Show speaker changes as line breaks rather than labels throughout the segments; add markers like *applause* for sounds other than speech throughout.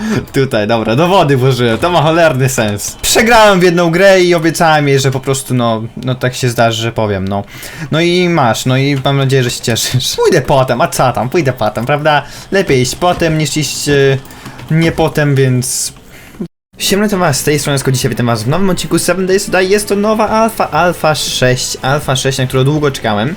*laughs* Tutaj, dobra, do wody włożyłem, to ma cholerny sens. Przegrałem w jedną grę i obiecałem jej, że po prostu, no, no tak się zdarzy, że powiem, no. No i masz, no i mam nadzieję, że się cieszysz. *laughs* Pójdę potem, a co tam, pójdę potem, prawda? Lepiej iść potem niż iść e, nie potem, więc Siemno was, z tej strony Sko, dzisiaj witam was w nowym odcinku 7 Days Today, jest to nowa alfa, alfa 6, alfa 6, na którą długo czekałem.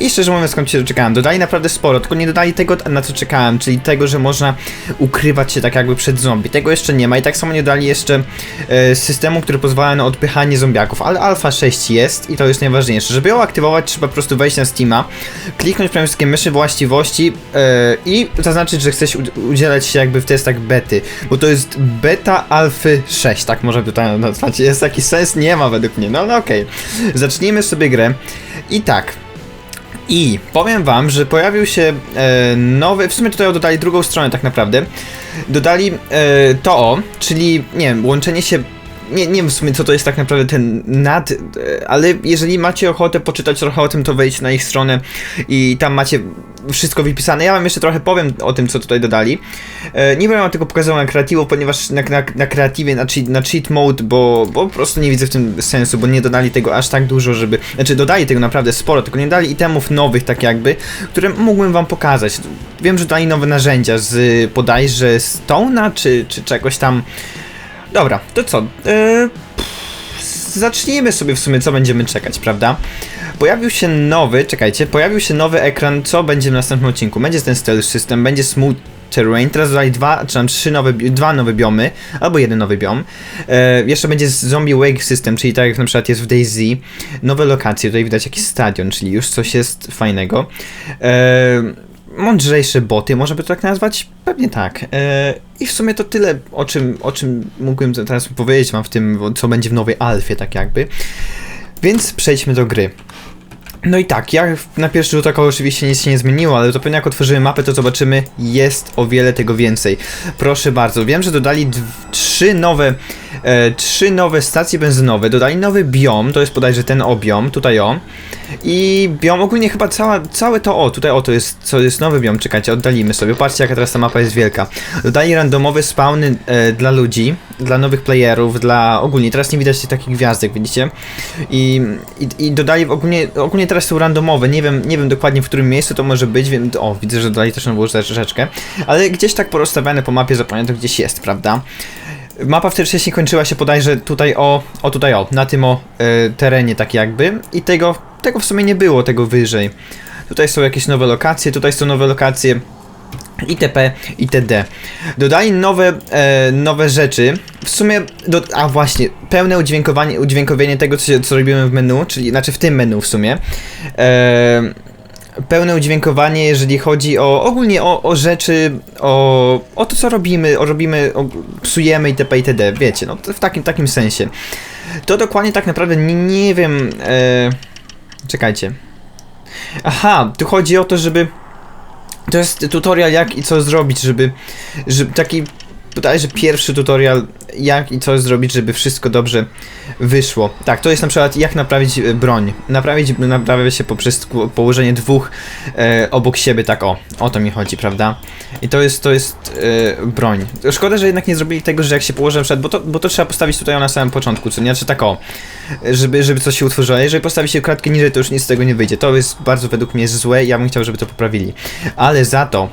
I szczerze mówiąc skąd się doczekałem, dodali naprawdę sporo, tylko nie dodali tego na co czekałem, czyli tego, że można ukrywać się tak jakby przed zombie, tego jeszcze nie ma i tak samo nie dodali jeszcze e, systemu, który pozwala na odpychanie zombiaków, ale alfa 6 jest i to jest najważniejsze, żeby ją aktywować trzeba po prostu wejść na Steama, kliknąć przede wszystkim myszy właściwości e, i zaznaczyć, że chcesz udzielać się jakby w testach bety, bo to jest beta alfy 6, tak może by to nazwać. Jest jakiś sens? Nie ma według mnie. No, no okej. Zacznijmy sobie grę. I tak. I powiem wam, że pojawił się e, nowy, w sumie tutaj dodali drugą stronę tak naprawdę. Dodali e, to, o, czyli nie wiem, łączenie się nie, nie wiem w sumie co to jest tak naprawdę ten nad, e, ale jeżeli macie ochotę poczytać trochę o tym, to wejdź na ich stronę i tam macie wszystko wypisane. Ja wam jeszcze trochę powiem o tym, co tutaj dodali. E, nie będę wam tego pokazywał na kreatywu, ponieważ na, na, na kreatywie, na cheat, na cheat mode, bo, bo po prostu nie widzę w tym sensu, bo nie dodali tego aż tak dużo, żeby, znaczy dodali tego naprawdę sporo, tylko nie dali itemów nowych tak jakby, które mógłbym wam pokazać. Wiem, że dodali nowe narzędzia z bodajże Stone'a, czy, czy czegoś tam. Dobra, to co? E, zacznijmy sobie w sumie, co będziemy czekać, prawda? Pojawił się nowy, czekajcie, pojawił się nowy ekran, co będzie w następnym odcinku. Będzie ten stealth system, będzie smooth terrain, teraz dodali dwa, czy tam trzy nowe, dwa nowe biomy, albo jeden nowy biom. E, jeszcze będzie zombie wake system, czyli tak jak na przykład jest w DayZ. Nowe lokacje, tutaj widać jakiś stadion, czyli już coś jest fajnego. E, mądrzejsze boty, można by to tak nazwać? Pewnie tak. E, I w sumie to tyle, o czym, o czym mógłbym teraz powiedzieć wam w tym, co będzie w nowej alfie, tak jakby. Więc przejdźmy do gry. No i tak, ja na pierwszy rzut oka oczywiście nic się nie zmieniło, ale to pewnie jak otworzymy mapę, to zobaczymy, jest o wiele tego więcej. Proszę bardzo, wiem, że dodali trzy nowe, e, trzy nowe stacje benzynowe, dodali nowy biom, to jest bodajże ten obiom, tutaj o. I biom, ogólnie chyba cała, całe to o, tutaj o, to jest, co jest nowy biom, czekajcie, oddalimy sobie, patrzcie jaka teraz ta mapa jest wielka. Dodali randomowe spawny e, dla ludzi, dla nowych playerów, dla ogólnie, teraz nie widać takich gwiazdek, widzicie? I, i, i dodali ogólnie, ogólnie teraz są randomowe, nie wiem, nie wiem dokładnie w którym miejscu to może być, wiem, o, widzę, że dodali też nową rzecz- rzeczkę, ale gdzieś tak porozstawiane po mapie, zapewne to gdzieś jest, prawda? Mapa wcześniej kończyła się bodajże tutaj o, o tutaj o, na tym o e, terenie tak jakby i tego, tego w sumie nie było, tego wyżej. Tutaj są jakieś nowe lokacje, tutaj są nowe lokacje itp. itd. Dodali nowe, e, nowe rzeczy. W sumie, do, a właśnie, pełne udźwiękowanie, udźwiękowienie tego, co, co robimy w menu, czyli, znaczy w tym menu w sumie. E, pełne udźwiękowanie, jeżeli chodzi o ogólnie o, o rzeczy, o, o to, co robimy, o robimy, o, psujemy itp. itd. Wiecie, no w takim, takim sensie. To dokładnie tak naprawdę nie, nie wiem. E, czekajcie. Aha, tu chodzi o to, żeby. To jest tutorial jak i co zrobić, żeby, żeby taki bodajże pierwszy tutorial jak i co zrobić, żeby wszystko dobrze wyszło. Tak, to jest na przykład jak naprawić e, broń. Naprawić naprawia się poprzez położenie dwóch e, obok siebie, tak o. O to mi chodzi, prawda? I to jest, to jest e, broń. Szkoda, że jednak nie zrobili tego, że jak się położy na przykład, bo to, bo to trzeba postawić tutaj na samym początku, co nie? Znaczy tak o, żeby, żeby coś się utworzyło. Jeżeli postawi się kratkę niżej, to już nic z tego nie wyjdzie. To jest bardzo według mnie złe, ja bym chciał, żeby to poprawili. Ale za to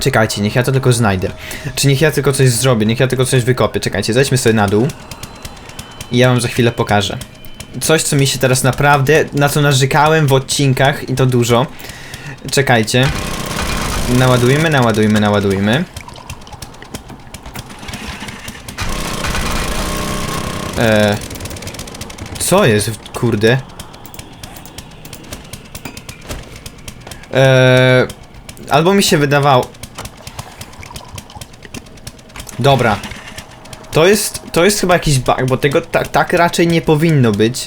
Czekajcie, niech ja to tylko znajdę. Czy niech ja tylko coś zrobię, niech ja tylko coś wykopię. Czekajcie, zejdźmy sobie na dół. I ja wam za chwilę pokażę. Coś, co mi się teraz naprawdę, na co narzekałem w odcinkach i to dużo. Czekajcie. Naładujmy, naładujmy, naładujmy. Eee, co jest, kurde? Eee, albo mi się wydawało. Dobra. To jest, to jest chyba jakiś bug, bo tego tak, tak raczej nie powinno być.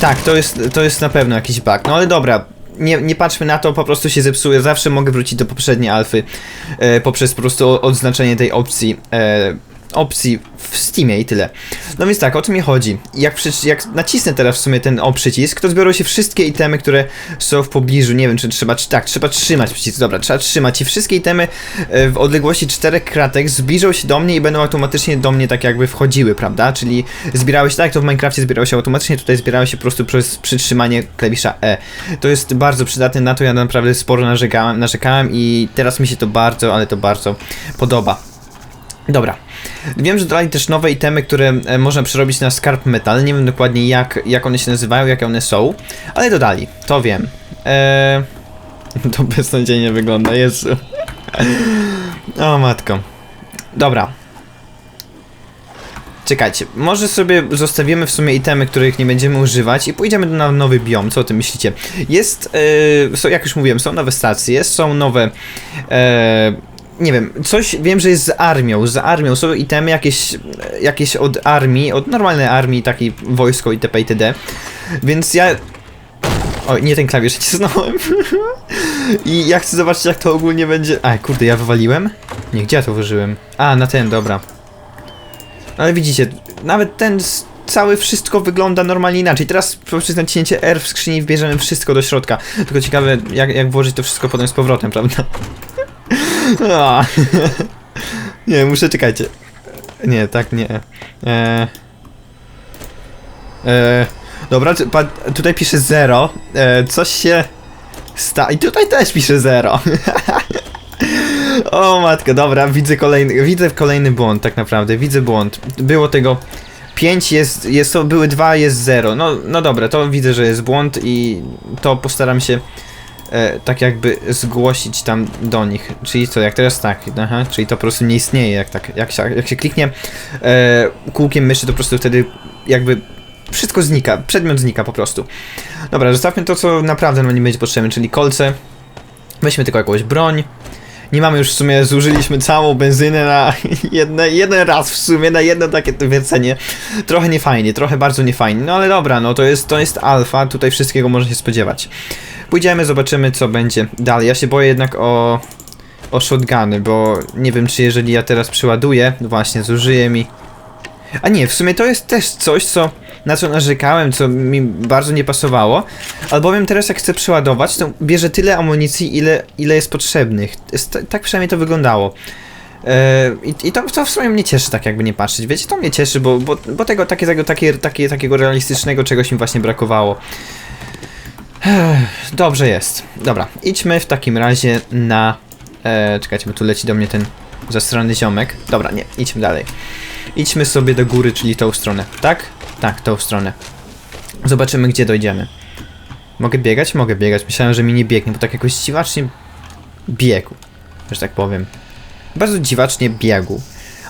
Tak, to jest, to jest na pewno jakiś bug. No ale dobra, nie, nie patrzmy na to, po prostu się zepsuje. Zawsze mogę wrócić do poprzedniej alfy e, poprzez po prostu odznaczenie tej opcji. E, opcji w Steamie i tyle. No więc tak, o co mi chodzi? Jak, jak nacisnę teraz w sumie ten o przycisk, to zbiorą się wszystkie itemy, które są w pobliżu. Nie wiem, czy trzeba, czy tak, trzeba trzymać przycisk. Dobra, trzeba trzymać i wszystkie itemy e, w odległości czterech kratek zbliżą się do mnie i będą automatycznie do mnie tak jakby wchodziły, prawda? Czyli zbierały się tak, jak to w Minecrafcie zbierały się automatycznie, tutaj zbierały się po prostu przez przytrzymanie klawisza E. To jest bardzo przydatne, na to ja naprawdę sporo narzekałem, narzekałem i teraz mi się to bardzo, ale to bardzo podoba. Dobra. Wiem, że dodali też nowe itemy, które e, można przerobić na skarb metal. Nie wiem dokładnie jak, jak one się nazywają, jakie one są, ale dodali, to wiem. Eee... *laughs* To beznadziejnie wygląda, Jezu. O matko. Dobra. Czekajcie, może sobie zostawimy w sumie itemy, których nie będziemy używać i pójdziemy na nowy biom, co o tym myślicie? Jest, są, jak już mówiłem, są nowe stacje, są nowe, e, nie wiem, coś, wiem, że jest z armią, z armią, są itemy jakieś, jakieś od armii, od normalnej armii, takiej wojsko itp. itd. Więc ja... Oj, nie ten klawisz nacisnąłem. *laughs* I ja chcę zobaczyć, jak to ogólnie będzie... A, kurde, ja wywaliłem? Nie, gdzie ja to wyżyłem? A, na ten, dobra. Ale widzicie, nawet ten cały wszystko wygląda normalnie inaczej. Teraz poprzez naciśnięcie R w skrzyni wbierzemy wszystko do środka. Tylko ciekawe, jak, jak włożyć to wszystko potem z powrotem, *laughs* prawda? *laughs* Nie, muszę, czekajcie. Nie, tak nie. Eee. Eee. Dobra, pa, tutaj pisze 0. Eee, coś się sta... I tutaj też pisze 0. *laughs* O matko, dobra, widzę kolejny, widzę kolejny błąd tak naprawdę, widzę błąd. Było tego 5 jest, jest były 2, jest 0. No, no dobra, to widzę, że jest błąd i to postaram się e, tak jakby zgłosić tam do nich. Czyli co, jak teraz tak, aha, czyli to po prostu nie istnieje, jak tak, jak się, jak się kliknie e, kółkiem myszy, to po prostu wtedy jakby wszystko znika, przedmiot znika po prostu. Dobra, zostawmy to, co naprawdę nam nie będzie potrzebne, czyli kolce. Weźmy tylko jakąś broń. Nie mamy już w sumie, zużyliśmy całą benzynę na *laughs* jedne, jeden raz w sumie, na jedno takie wiercenie. Trochę niefajnie, trochę bardzo niefajnie. No ale dobra, no to jest, to jest alfa, tutaj wszystkiego można się spodziewać. Pójdziemy, zobaczymy co będzie dalej. Ja się boję jednak o, o shotguny, bo nie wiem czy jeżeli ja teraz przyładuję, właśnie zużyję mi... A nie, w sumie to jest też coś, co na co narzekałem, co mi bardzo nie pasowało, albowiem teraz jak chcę przeładować, to bierze tyle amunicji, ile, ile jest potrzebnych. Jest, tak przynajmniej to wyglądało. Eee, I, to, to w sumie mnie cieszy, tak jakby nie patrzeć. Wiecie, to mnie cieszy, bo, bo, bo tego takiego, takie, takie, takiego realistycznego czegoś mi właśnie brakowało. Dobrze jest. Dobra, idźmy w takim razie na... E, czekajcie, bo tu leci do mnie ten zastrony ziomek. Dobra, nie, idźmy dalej. Idźmy sobie do góry, czyli tą stronę, tak? Tak, tą stronę. Zobaczymy, gdzie dojdziemy. Mogę biegać? Mogę biegać. Myślałem, że mi nie biegnie, bo tak jakoś dziwacznie biegł, że tak powiem. Bardzo dziwacznie biegł.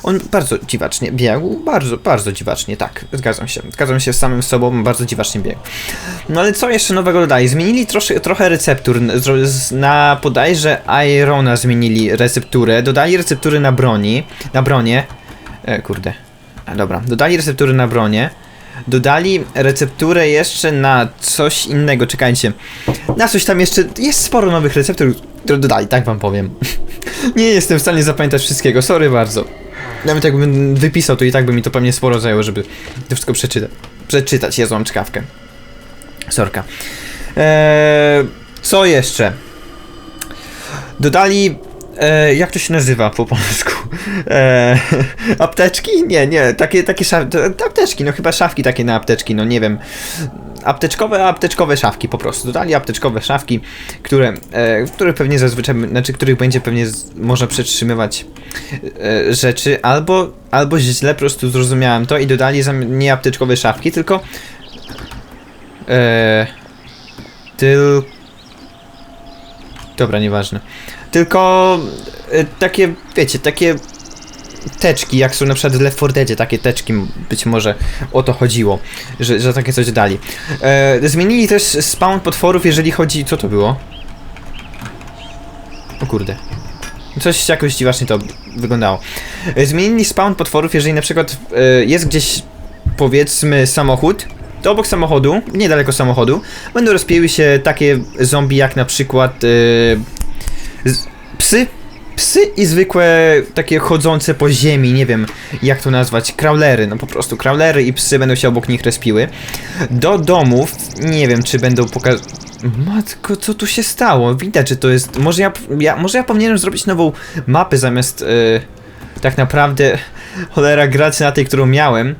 On bardzo dziwacznie biegł, bardzo, bardzo dziwacznie, tak, zgadzam się. Zgadzam się z samym sobą, bardzo dziwacznie biegł. No ale co jeszcze nowego dodali? Zmienili trosze, trochę receptur. Na bodajże Irona zmienili recepturę, dodali receptury na broni, na bronie. E, kurde. A, dobra, dodali receptury na bronie. Dodali recepturę jeszcze na coś innego, czekajcie. Na coś tam jeszcze, jest sporo nowych receptur, które dodali, tak wam powiem. *laughs* Nie jestem w stanie zapamiętać wszystkiego, sorry bardzo. Nawet jakbym wypisał, to i tak by mi to pewnie sporo zajęło, żeby to wszystko przeczytać. Przeczytać, ja złam czkawkę. Sorka. Eee, co jeszcze? Dodali. E, jak to się nazywa po polsku? E, *laughs* apteczki? Nie, nie, takie, takie szafki. Apteczki, no chyba szafki takie na apteczki, no nie wiem. Apteczkowe, apteczkowe szafki po prostu. Dodali apteczkowe szafki, które, e, które pewnie zazwyczaj, znaczy których będzie pewnie z, można przetrzymywać e, rzeczy, albo, albo źle po prostu zrozumiałem to i dodali nie apteczkowe szafki, tylko. E, tylko. Dobra, nieważne. Tylko e, takie, wiecie, takie teczki, jak są na przykład w Left 4 Deadzie, takie teczki, być może o to chodziło, że, że takie coś dali. E, zmienili też spawn potworów, jeżeli chodzi... co to było? O kurde. Coś jakoś dziwacznie to wyglądało. E, zmienili spawn potworów, jeżeli na przykład e, jest gdzieś, powiedzmy, samochód, to obok samochodu, niedaleko samochodu, będą rozpięły się takie zombie jak na przykład e, psy, Psy i zwykłe takie chodzące po ziemi, nie wiem jak to nazwać, crawlery, no po prostu crawlery i psy będą się obok nich respiły. Do domów, nie wiem czy będą pokaz... Matko, co tu się stało? Widać, że to jest... Może ja, ja, może ja powinienem zrobić nową mapę zamiast e, tak naprawdę cholera grać na tej, którą miałem.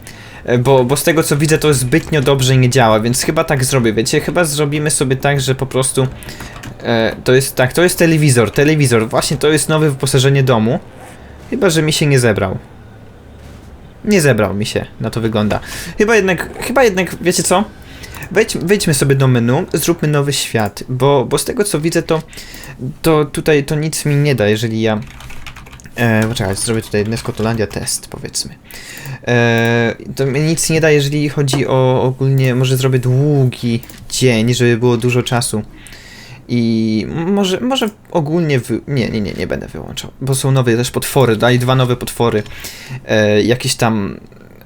E, Bo, bo z tego co widzę to zbytnio dobrze nie działa, więc chyba tak zrobię, wiecie, chyba zrobimy sobie tak, że po prostu e, to jest tak, to jest telewizor, telewizor, właśnie to jest nowe wyposażenie domu, chyba, że mi się nie zebrał. Nie zebrał mi się, na to wygląda. Chyba jednak, chyba jednak, wiecie co? Wejdź, wejdźmy sobie do menu, zróbmy nowy świat, bo, bo z tego co widzę to, to tutaj to nic mi nie da, jeżeli ja... E, poczekaj, zrobię tutaj Neskotolandia test, powiedzmy. E, to mi nic nie da, jeżeli chodzi o ogólnie, może zrobię długi dzień, żeby było dużo czasu. I może, może ogólnie wy... Nie, nie, nie, nie będę wyłączał, bo są nowe też potwory, dali dwa nowe potwory. E, jakieś tam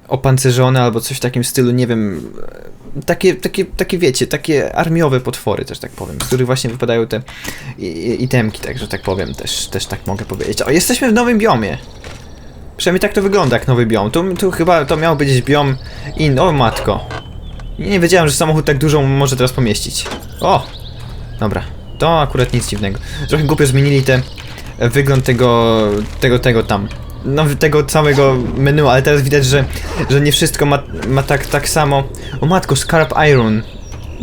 opancerzone albo coś w takim stylu, nie wiem. e, Takie, takie, takie wiecie, takie armiowe potwory też tak powiem, z których właśnie wypadają te itemki, także tak powiem, też, też tak mogę powiedzieć. O, jesteśmy w nowym biomie. Przynajmniej tak to wygląda jak nowy biom. Tu, tu chyba to miał być biom in... O matko. Nie wiedziałem, że samochód tak dużo może teraz pomieścić. O! Dobra. To akurat nic dziwnego. Trochę głupio zmienili te... e, Wygląd tego... tego, tego tam. No, tego całego menu, ale teraz widać, że, że nie wszystko ma, ma tak, tak samo. O matko, Scarp Iron.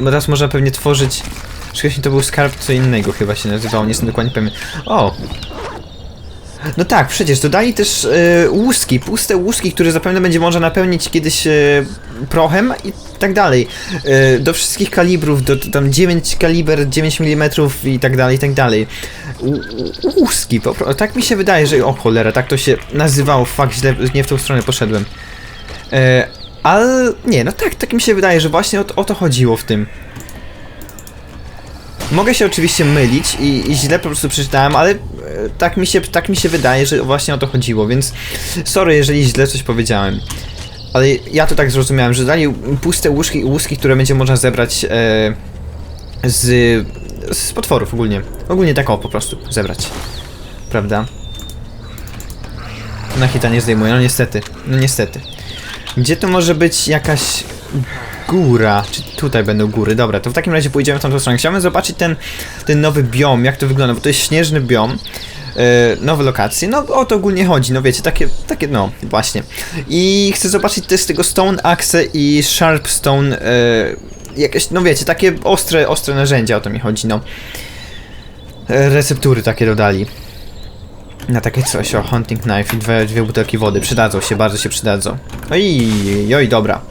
Teraz można pewnie tworzyć... Wcześniej to był Scarp co innego chyba się nazywało, nie jestem dokładnie pewien. O! No tak, przecież dodali też e, łuski, puste łuski, które zapewne będzie można napełnić kiedyś e, prochem i tak dalej. E, do wszystkich kalibrów, do, do tam 9 kaliber, 9 mm i tak dalej, i tak dalej. U, łuski, po, tak mi się wydaje, że o cholera, tak to się nazywało, fakt, źle, nie w tą stronę poszedłem. Ale nie, no tak, tak mi się wydaje, że właśnie o, o to chodziło w tym. Mogę się oczywiście mylić i, i źle po prostu przeczytałem, ale e, tak mi, się, tak mi się wydaje, że właśnie o to chodziło, więc sorry, jeżeli źle coś powiedziałem. Ale ja to tak zrozumiałem, że dali puste łuski, łuski które będzie można zebrać e, z, z potworów ogólnie. Ogólnie tak o, po prostu zebrać. Prawda? Na hita nie zdejmuję, no niestety. No niestety. Gdzie tu może być jakaś góra? Czy tutaj będą góry? Dobra, to w takim razie pójdziemy w tamtą stronę. Chciałbym zobaczyć ten, ten nowy biom, jak to wygląda, bo to jest śnieżny biom. E, nowe lokacje, no o to ogólnie chodzi, no wiecie, takie, takie, no właśnie. I chcę zobaczyć też tego Stone Axe i Sharp Stone, e, jakieś, no wiecie, takie ostre, ostre narzędzia, o to mi chodzi, no. E, receptury takie dodali. Na takie coś, o hunting knife i dwie, dwie butelki wody, przydadzą się, bardzo się przydadzą. Oj, oj, dobra.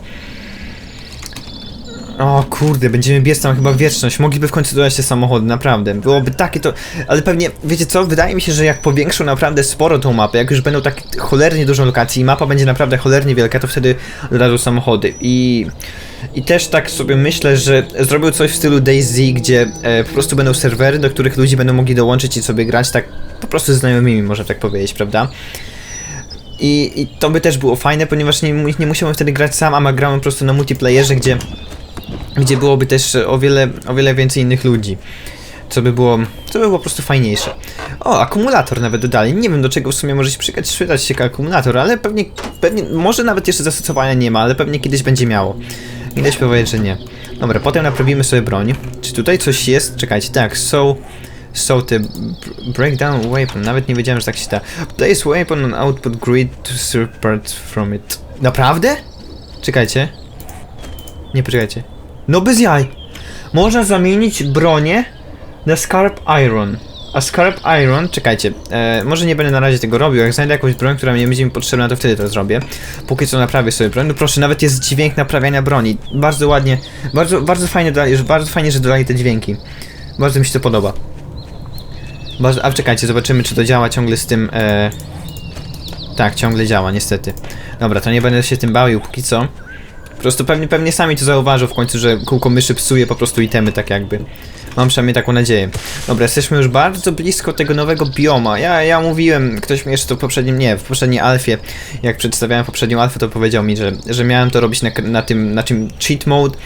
O kurde, będziemy biec tam chyba wieczność. Mogliby w końcu dodać te samochody, naprawdę. Byłoby takie to. Ale pewnie, wiecie co? Wydaje mi się, że jak powiększą naprawdę sporo tą mapę, jak już będą tak cholernie dużo lokacji i mapa będzie naprawdę cholernie wielka, to wtedy dodadzą samochody. I. I też tak sobie myślę, że zrobił coś w stylu DayZ, gdzie e, po prostu będą serwery, do których ludzie będą mogli dołączyć i sobie grać tak po prostu z znajomymi, można tak powiedzieć, prawda? I, I to by też było fajne, ponieważ nie, nie musiałem wtedy grać sam, a grałem po prostu na multiplayerze, gdzie gdzie byłoby też o wiele, o wiele więcej innych ludzi. Co by było, co by było po prostu fajniejsze. O, akumulator nawet dodali. Nie wiem do czego w sumie może się przydać, się akumulator, ale pewnie, pewnie, może nawet jeszcze zastosowania nie ma, ale pewnie kiedyś będzie miało. Widać powiedzieć, że nie. Dobra, potem naprawimy sobie broń. Czy tutaj coś jest? Czekajcie, tak. So the b- breakdown weapon, nawet nie wiedziałem, że tak się da. Place weapon on output grid to separate from it. Naprawdę? Czekajcie. Nie, poczekajcie. No bez jaj. Można zamienić bronię na Scarp Iron. A Scarp Iron, czekajcie, e, może nie będę na razie tego robił, jak znajdę jakąś broń, która nie będzie mi potrzebna, to wtedy to zrobię. Póki co naprawię sobie broń, no proszę, nawet jest dźwięk naprawiania broni. Bardzo ładnie, bardzo, bardzo fajnie, że- bardzo fajnie, że dodali te dźwięki. Bardzo mi się to podoba. Bardzo, a czekajcie, zobaczymy czy to działa ciągle z tym, e... Tak, ciągle działa, niestety. Dobra, to nie będę się tym bawił póki co. Po prostu pewnie, pewnie sami to zauważą w końcu, że kółko myszy psuje po prostu itemy tak jakby. Mam przynajmniej taką nadzieję. Dobra, jesteśmy już bardzo blisko tego nowego bioma. Ja, ja mówiłem, ktoś mi jeszcze to w poprzednim, nie, w poprzedniej alfie, jak przedstawiałem poprzednią alfę, to powiedział mi, że, że miałem to robić na, na tym, na czym cheat mode,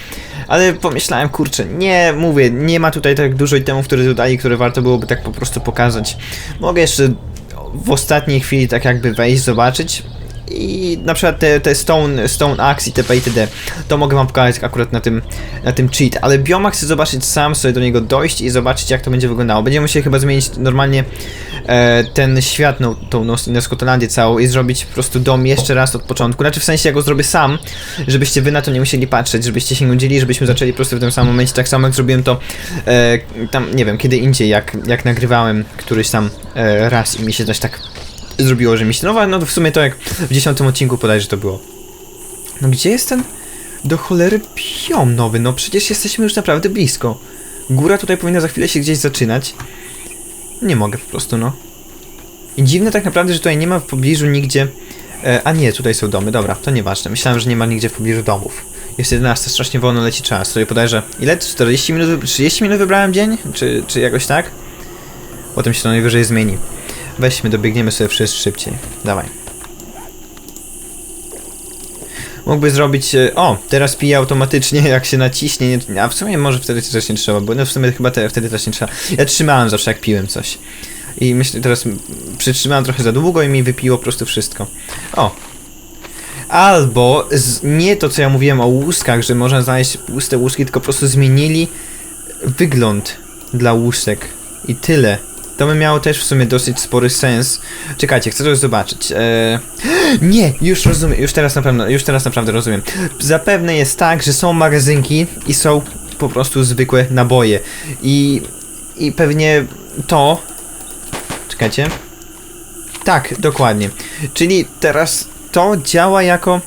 ale pomyślałem, kurczę, nie, mówię, nie ma tutaj tak dużo itemów, które dodali, które warto byłoby tak po prostu pokazać. Mogę jeszcze w ostatniej chwili tak jakby wejść, zobaczyć i na przykład te, te Stone, Stone Axe itp. itd. To mogę wam pokazać akurat na tym, na tym cheat, ale bioma chcę zobaczyć sam, sobie do niego dojść i zobaczyć jak to będzie wyglądało. Będziemy musieli chyba zmienić normalnie e, ten świat, no, tą no, całą i zrobić po prostu dom jeszcze raz od początku. Znaczy w sensie ja go zrobię sam, żebyście wy na to nie musieli patrzeć, żebyście się nudzili, żebyśmy zaczęli po prostu w tym samym momencie, tak samo jak zrobiłem to e, tam, nie wiem, kiedy indziej, jak, jak nagrywałem któryś tam e, raz i mi się coś tak zrobiło, że mi się... No, no w sumie to jak w dziesiątym odcinku podajże to było. No gdzie jest ten do cholery piom nowy? No przecież jesteśmy już naprawdę blisko. Góra tutaj powinna za chwilę się gdzieś zaczynać. Nie mogę po prostu, no. I dziwne tak naprawdę, że tutaj nie ma w pobliżu nigdzie... E, a nie, tutaj są domy, dobra, to nieważne. Myślałem, że nie ma nigdzie w pobliżu domów. Jest 11, strasznie wolno leci czas. Tutaj podajże... Ile? 40 minut, 30 minut wybrałem dzień? Czy, czy jakoś tak? Potem się to najwyżej zmieni. Weźmy, dobiegniemy sobie wszyscy szybciej. Dawaj. Mógłby zrobić... e, O, teraz pije automatycznie, jak się naciśnie. Nie, a w sumie może wtedy też nie trzeba, bo no w sumie chyba te, wtedy też nie trzeba. Ja trzymałem zawsze, jak piłem coś. I myślę, teraz przytrzymałem trochę za długo i mi wypiło po prostu wszystko. O. Albo z, nie to, co ja mówiłem o łuskach, że można znaleźć puste łuski, tylko po prostu zmienili wygląd dla łusek. I tyle. To by miało też w sumie dosyć spory sens. Czekajcie, chcę to zobaczyć. Eee... *gasps* Nie, już rozumiem, już teraz naprawdę, już teraz naprawdę rozumiem. Zapewne jest tak, że są magazynki i są po prostu zwykłe naboje. I, i pewnie to... Czekajcie. Tak, dokładnie. Czyli teraz to działa jako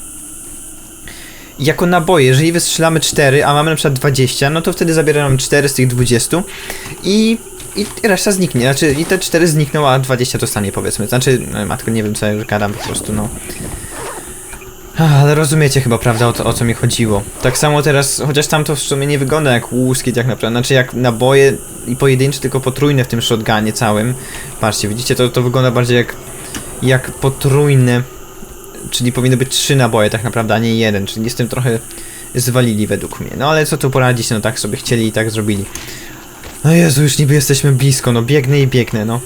jako naboje, jeżeli wystrzelamy 4, a mamy na przykład 20, no to wtedy zabieramy 4 z tych 20 i, i reszta zniknie. Znaczy, i te 4 znikną, a 20 zostanie powiedzmy. Znaczy, no, matko, nie wiem co ja już gadam po prostu, no. Ale rozumiecie chyba, prawda, o, to, o co mi chodziło. Tak samo teraz, chociaż tam to w sumie nie wygląda jak łuski tak naprawdę, znaczy jak naboje i pojedyncze, tylko potrójne w tym shotgunie całym. Patrzcie, widzicie, to, to wygląda bardziej jak, jak potrójne czyli powinny być trzy naboje tak naprawdę, a nie jeden, czyli tym trochę zwalili według mnie. No ale co tu poradzić, no tak sobie chcieli i tak zrobili. No Jezu, już niby jesteśmy blisko, no biegnę i biegnę, no.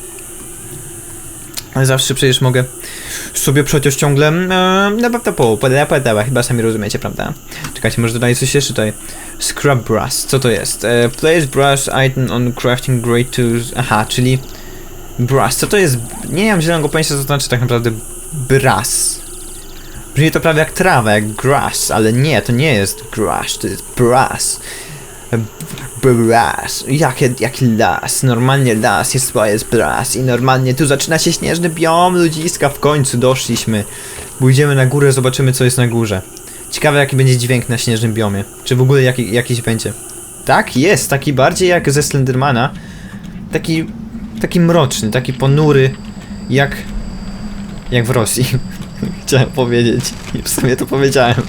Ale zawsze przecież mogę sobie przecież ciągle... Po, chyba sami rozumiecie, prawda? Czekajcie, może dodaję coś jeszcze tutaj. Scrub Brush, co to jest? E, place brush item on crafting great tools... Aha, czyli... Brush, co to jest? Nie mam zielonego pojęcia, co to znaczy tak naprawdę brass. Brzmi to prawie jak trawa, jak grass, ale nie, to nie jest grass, to jest brass. Brass. Jakie, jaki las? Normalnie las jest, jest brass i normalnie tu zaczyna się śnieżny biom ludziska. W końcu doszliśmy. Pójdziemy na górę, zobaczymy co jest na górze. Ciekawe jaki będzie dźwięk na śnieżnym biomie. Czy w ogóle jaki, jakiś będzie. Tak, jest, taki bardziej jak ze Slendermana. Taki, taki mroczny, taki ponury, jak, jak w Rosji. *laughs* Chciałem powiedzieć i w sumie to powiedziałem.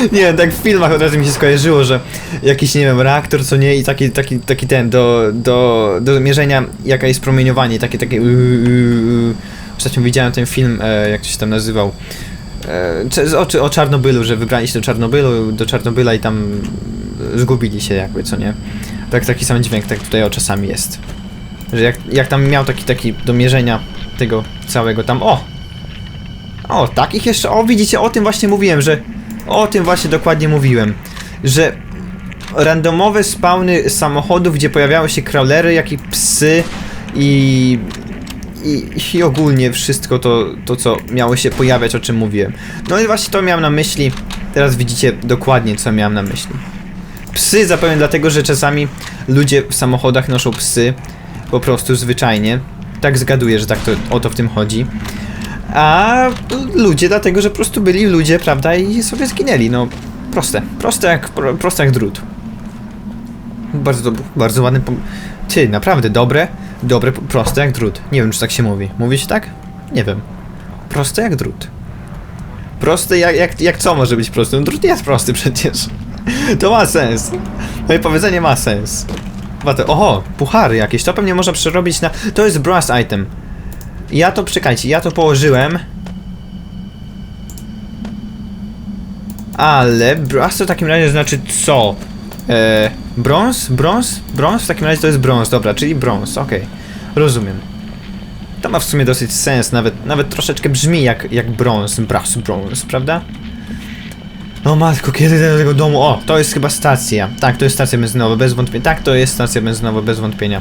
*laughs* Nie wiem, tak w filmach od razu mi się skojarzyło, że jakiś, nie wiem, reaktor, co nie, i taki, taki, taki ten, do, do, do mierzenia jaka jest promieniowanie, takie, takie yy, yy. Ostatnio widziałem ten film, e, jak to się tam nazywał, e, o, o Czarnobylu, że wybrali się do Czarnobylu, do Czarnobyla i tam zgubili się jakby, co nie. Tak, taki sam dźwięk, tak tutaj o czasami jest. Że jak, jak tam miał taki, taki do mierzenia tego całego tam, o! O, takich jeszcze, o widzicie, o tym właśnie mówiłem, że, o tym właśnie dokładnie mówiłem, że randomowe spawny samochodów, gdzie pojawiały się crawlery, jak i psy i, i, i ogólnie wszystko to, to, co miało się pojawiać, o czym mówiłem. No i właśnie to miałem na myśli, teraz widzicie dokładnie, co miałem na myśli. Psy zapewne dlatego, że czasami ludzie w samochodach noszą psy, po prostu zwyczajnie. Tak zgaduję, że tak to, o to w tym chodzi a ludzie dlatego, że po prostu byli ludzie, prawda, i sobie zginęli, no proste, proste jak, pro, proste jak drut. Bardzo, bardzo ładny pom- Ty, naprawdę, dobre, dobre, proste jak drut. Nie wiem, czy tak się mówi. Mówi się tak? Nie wiem. Proste jak drut. Proste jak, jak, jak co może być prosty? No drut jest prosty przecież. To ma sens. Moje powiedzenie ma sens. Oho, puchary jakieś, to pewnie można przerobić na... To jest brass item. Ja to, czekajcie, ja to położyłem. Ale brass to w takim razie znaczy co? E, brąz? Brąz? Brąz? W takim razie to jest brąz, dobra, czyli brąz, okej. Rozumiem. To ma w sumie dosyć sens, nawet, nawet troszeczkę brzmi jak, jak brąz, brass brąz, prawda? O matko, kiedy do tego domu? O, to jest chyba stacja. Tak, to jest stacja benzynowa, bez wątpienia. Tak, to jest stacja benzynowa, bez wątpienia.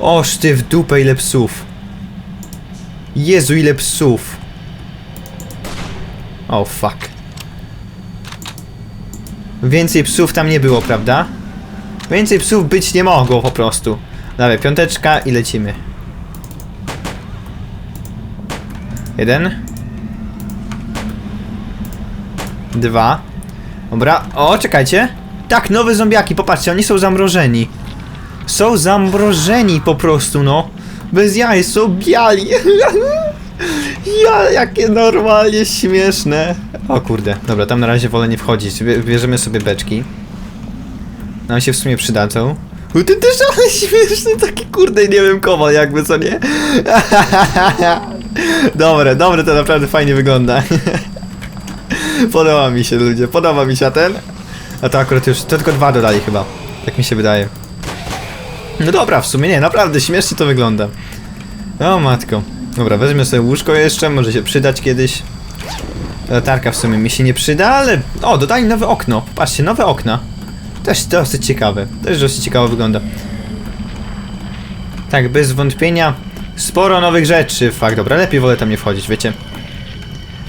Oż ty w dupę, ile psów. Jezu, ile psów. O, oh, fuck. Więcej psów tam nie było, prawda? Więcej psów być nie mogło po prostu. Dawaj, piąteczka i lecimy. Jeden. Dwa. Dobra. O, czekajcie. Tak, nowe zombiaki, popatrzcie, oni są zamrożeni. Są zamrożeni po prostu, no. Bez jaj, są biali. *laughs* ja, jakie normalnie śmieszne. O kurde, dobra, tam na razie wolę nie wchodzić. Bie- Bierzemy sobie beczki. Nam się w sumie przydadzą. U, Ten też ale *laughs* śmieszny, taki kurde, nie wiem, kowal jakby, co nie? *laughs* dobre, dobre, to naprawdę fajnie wygląda. Podoba mi się, ludzie, podoba mi się ten. A to akurat już, to tylko dwa dodali chyba, tak mi się wydaje. No dobra, w sumie nie, naprawdę śmiesznie to wygląda. O matko. Dobra, weźmy sobie łóżko jeszcze, może się przydać kiedyś. Latarka w sumie mi się nie przyda, ale... O, dodali nowe okno. Patrzcie, nowe okna. Też dosyć ciekawe. Też dosyć ciekawo wygląda. Tak, bez wątpienia sporo nowych rzeczy. Fakt, dobra, lepiej wolę tam nie wchodzić, wiecie.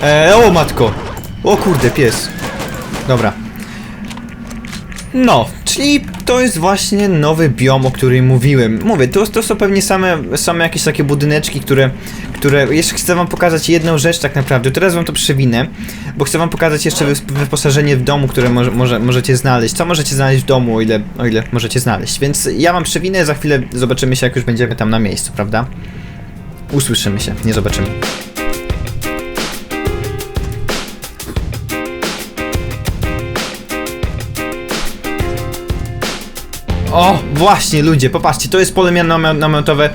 Eee, o matko! O kurde, pies. Dobra. No, czyli to jest właśnie nowy biom, o którym mówiłem. Mówię, to, to są pewnie same, same jakieś takie budyneczki, które, które... Jeszcze chcę wam pokazać jedną rzecz tak naprawdę. Teraz wam to przewinę, bo chcę wam pokazać jeszcze wyposażenie w domu, które może, może, możecie znaleźć. Co możecie znaleźć w domu, o ile, o ile możecie znaleźć. Więc ja wam przewinę, za chwilę zobaczymy się, jak już będziemy tam na miejscu, prawda? Usłyszymy się, nie zobaczymy. O, właśnie ludzie, popatrzcie, to jest pole namiotowe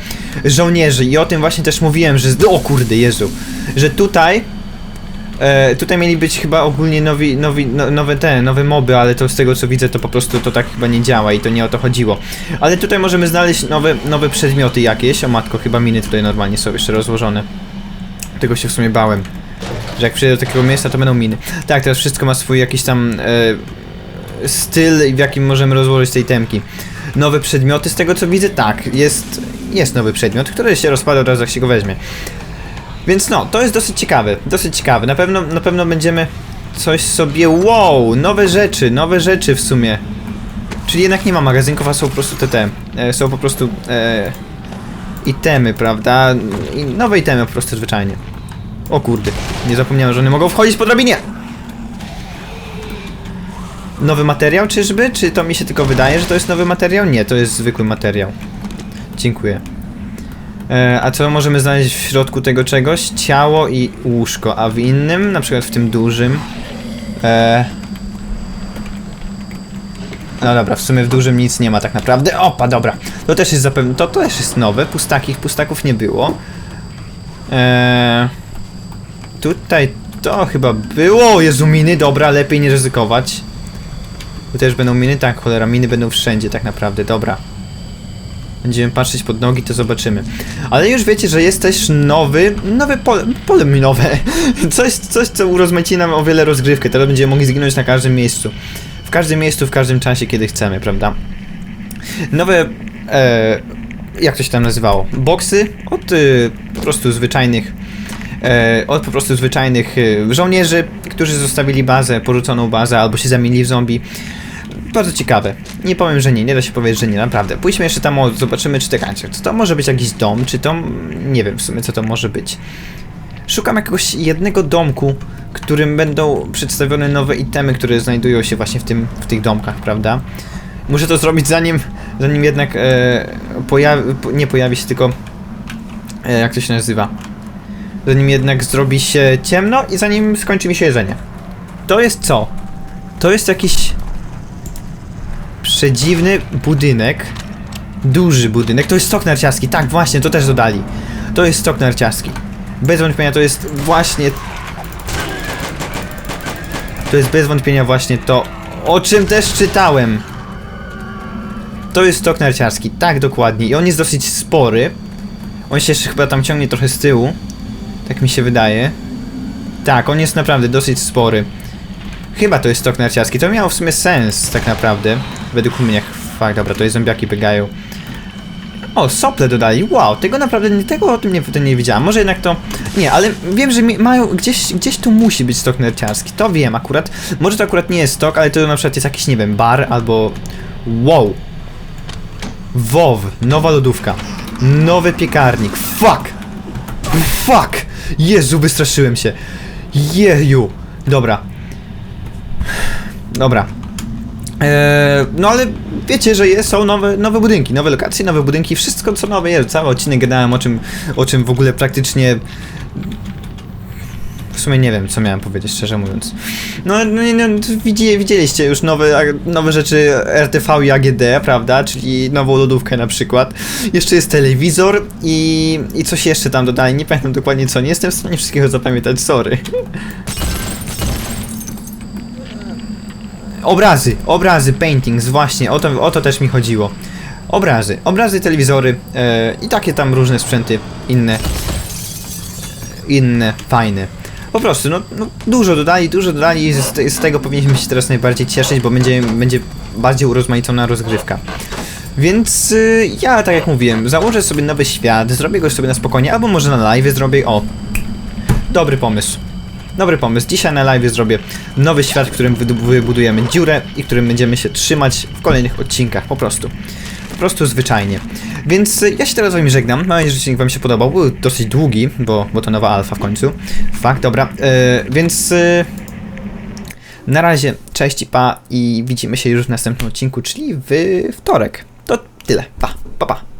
żołnierzy i o tym właśnie też mówiłem, że... O kurde, Jezu, że tutaj... E, tutaj mieli być chyba ogólnie nowi, nowi, no, nowe te, nowe moby, ale to z tego co widzę to po prostu to tak chyba nie działa i to nie o to chodziło. Ale tutaj możemy znaleźć nowe, nowe przedmioty jakieś, o matko, chyba miny tutaj normalnie są jeszcze rozłożone. Tego się w sumie bałem, że jak przyjdę do takiego miejsca to będą miny. Tak, teraz wszystko ma swój jakiś tam... E, styl, w jakim możemy rozłożyć tej temki. Nowe przedmioty, z tego co widzę, tak, jest, jest nowy przedmiot, który się rozpada od razu jak się go weźmie. Więc no, to jest dosyć ciekawe, dosyć ciekawe. Na pewno, na pewno będziemy coś sobie, wow, nowe rzeczy, nowe rzeczy w sumie. Czyli jednak nie ma magazynków, a są po prostu te, te e, są po prostu e, itemy, prawda? I nowe itemy po prostu zwyczajnie. O kurde, nie zapomniałem, że one mogą wchodzić po drabinie. Nowy materiał czyżby? Czy to mi się tylko wydaje, że to jest nowy materiał? Nie, to jest zwykły materiał. Dziękuję. E, a co możemy znaleźć w środku tego czegoś? Ciało i łóżko, a w innym, na przykład w tym dużym... E... No dobra, w sumie w dużym nic nie ma tak naprawdę. Opa, dobra. To też jest zapewne... To, to też jest nowe. Pustakich pustaków nie było. E... Tutaj to chyba było. Jezu, miny, dobra, lepiej nie ryzykować. Tu też będą miny? Tak, cholera, miny będą wszędzie tak naprawdę, dobra. Będziemy patrzeć pod nogi, to zobaczymy. Ale już wiecie, że jest też nowy, nowe pole, pole minowe. *laughs* Coś, coś, co urozmaici nam o wiele rozgrywkę. Teraz będziemy mogli zginąć na każdym miejscu. W każdym miejscu, w każdym czasie, kiedy chcemy, prawda? Nowe, e, jak to się tam nazywało? Boksy od y, po prostu zwyczajnych e, od po prostu zwyczajnych e, żołnierzy, którzy zostawili bazę, porzuconą bazę albo się zamienili w zombie. Bardzo ciekawe. Nie powiem, że nie, nie da się powiedzieć, że nie, naprawdę. Pójdźmy jeszcze tam, zobaczymy, czy czekajcie, czy to może być jakiś dom, czy to... nie wiem w sumie, co to może być. Szukam jakiegoś jednego domku, którym będą przedstawione nowe itemy, które znajdują się właśnie w, tym, w tych domkach, prawda? Muszę to zrobić zanim, zanim jednak e, pojawi, po, nie pojawi się, tylko... E, jak to się nazywa? Zanim jednak zrobi się ciemno i zanim skończy mi się jedzenie. To jest co? To jest jakiś przedziwny budynek. Duży budynek. To jest stok narciarski. Tak, właśnie, to też dodali. To jest stok narciarski. Bez wątpienia to jest właśnie... To jest bez wątpienia właśnie to, o czym też czytałem. To jest stok narciarski, tak dokładnie. I on jest dosyć spory. On się jeszcze chyba tam ciągnie trochę z tyłu. Tak mi się wydaje. Tak, on jest naprawdę dosyć spory. Chyba to jest stok narciarski. To miało w sumie sens, tak naprawdę. Według mnie. Fakt, dobra, to jest zombiaki biegają. O, sople dodali. Wow, tego naprawdę nie, tego o tym nie, nie wiedziałem. Może jednak to. Nie, ale wiem, że mi, mają. Gdzieś, gdzieś tu musi być stok narciarski. To wiem akurat. Może to akurat nie jest stok, ale to na przykład jest jakiś, nie wiem, bar albo. Wow. WoW, nowa lodówka. Nowy piekarnik. Fuck! Fuck! Jezu, wystraszyłem się. Jeju. Dobra. Dobra. Eee, no ale wiecie, że jest, są nowe, nowe budynki, nowe lokacje, nowe budynki, wszystko co nowe jest. Cały odcinek gadałem o czym, o czym w ogóle praktycznie... W sumie nie wiem, co miałem powiedzieć, szczerze mówiąc. No, no, no widzi, widzieliście już nowe, nowe rzeczy RTV i AGD, prawda? Czyli nową lodówkę na przykład. Jeszcze jest telewizor i, i coś jeszcze tam dodali. Nie pamiętam dokładnie co. Nie jestem w stanie wszystkiego zapamiętać, sorry. *laughs* Obrazy, obrazy, paintings, właśnie, o to, o to też mi chodziło. Obrazy, obrazy, telewizory e, i takie tam różne sprzęty inne, inne, fajne. Po prostu, no, no dużo dodali, dużo dodali i z, z tego powinniśmy się teraz najbardziej cieszyć, bo będzie, będzie bardziej urozmaicona rozgrywka. Więc y, ja, tak jak mówiłem, założę sobie nowy świat, zrobię go sobie na spokojnie, albo może na live zrobię, o, dobry pomysł. Dobry pomysł. Dzisiaj na live zrobię nowy świat, w którym wybudujemy dziurę i którym będziemy się trzymać w kolejnych odcinkach. Po prostu. Po prostu zwyczajnie. Więc y, ja się teraz z wami żegnam. Mam nadzieję, że odcinek wam się podobał. Był dosyć długi, bo, bo to nowa alfa w końcu. Fakt, dobra. E, więc... y, na razie, cześć i pa i widzimy się już w następnym odcinku, czyli w wtorek. To tyle. Pa, pa, pa.